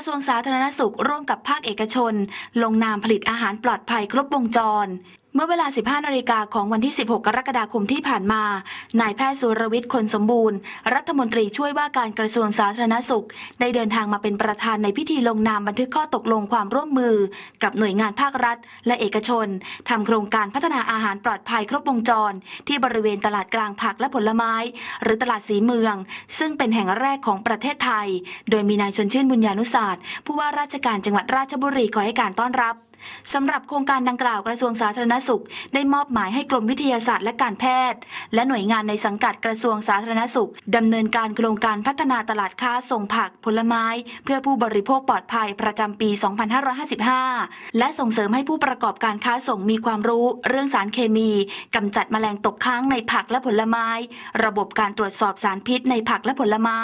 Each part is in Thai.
ระทรวงสาธารณสุขร่วมกับภาคเอกชน ลงนามผลิตอาหารปลอดภัยครบวงจร เมื่อเวลา 15 นาฬิกาของวันที่ 16 กรกฎาคมที่ผ่านมา นายแพทย์สุรวิทย์คนสมบูรณ์ รัฐมนตรีช่วยว่าการกระทรวงสาธารณสุข ได้เดินทางมาเป็นประธานในพิธีลงนามบันทึกข้อตกลงความร่วมมือ กับหน่วยงานภาครัฐ และเอกชน ทำโครงการพัฒนาอาหารปลอดภัยครบวงจร ที่บริเวณตลาดกลางผักและผลไม้ หรือตลาดสีเมือง ซึ่งเป็นแห่งแรกของประเทศไทย โดยมีนายชนชื่นบุญญานุศาสตร์ผู้ว่าราชการจังหวัดราชบุรีขอให้การต้อนรับ สำหรับโครงการดังกล่าวกระทรวงสาธารณสุข ได้มอบหมายให้กรมวิทยาศาสตร์และการแพทย์ และหน่วยงานในสังกัดกระทรวงสาธารณสุขดำเนินการโครงการพัฒนาตลาดค้าส่งผักผลไม้ เพื่อผู้บริโภคปลอดภัยประจำปี 2555 และส่งเสริมให้ผู้ประกอบการค้าส่งมีความรู้ เรื่องสารเคมีกำจัดแมลงตกค้างในผักและผลไม้ ระบบการตรวจสอบสารพิษในผักและผลไม้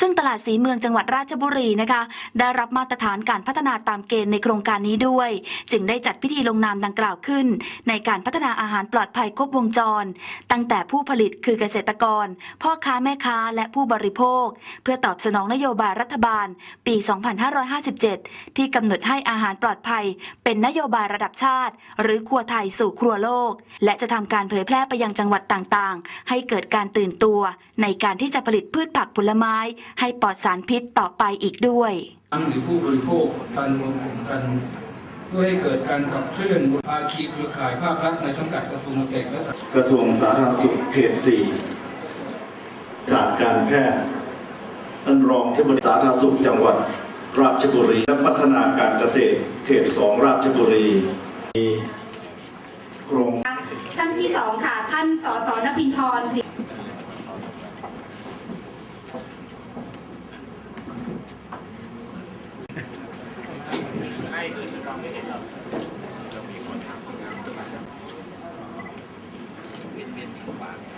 ซึ่งตลาดสีเมืองจังหวัดราชบุรีนะคะ ได้รับมาตรฐานการพัฒนาตามเกณฑ์ในโครงการนี้ด้วยจึงได้จัดพิธีลงนามดังกล่าวขึ้น ในการพัฒนาอาหารปลอดภัยครบวงจร ตั้งแต่ผู้ผลิตคือเกษตรกร พ่อค้าแม่ค้าและผู้บริโภค เพื่อตอบสนองนโยบายรัฐบาล ปี 2557 ที่กำหนดให้อาหารปลอดภัย เป็นนโยบายระดับชาติ หรือครัวไทยสู่ครัวโลก และจะทำการเผยแพร่ไปยังจังหวัดต่างๆ ให้เกิดการตื่นตัว ในการที่จะผลิตพืชผักผลไม้ ให้ปลอดสารพิษต่อไปอีกด้วยหรือผู้บริโภคการรวมกลุ่มกัน พื่อให้เกิดการขับเคลื่อนภาคีเครือข่ายภาครัฐในสังกัดกระทรวงเกษตรและกระทรวงสาธารณสุขเขตสี่ศาสตร์การแพทย์ท่านรองเทบดีสาธารณสุขจังหวัดราชบุรีและพัฒนาการเกษตรเขตสองราชบุรีมีโครงท่านที่สองค่ะ ท่านสสนพินทร สิท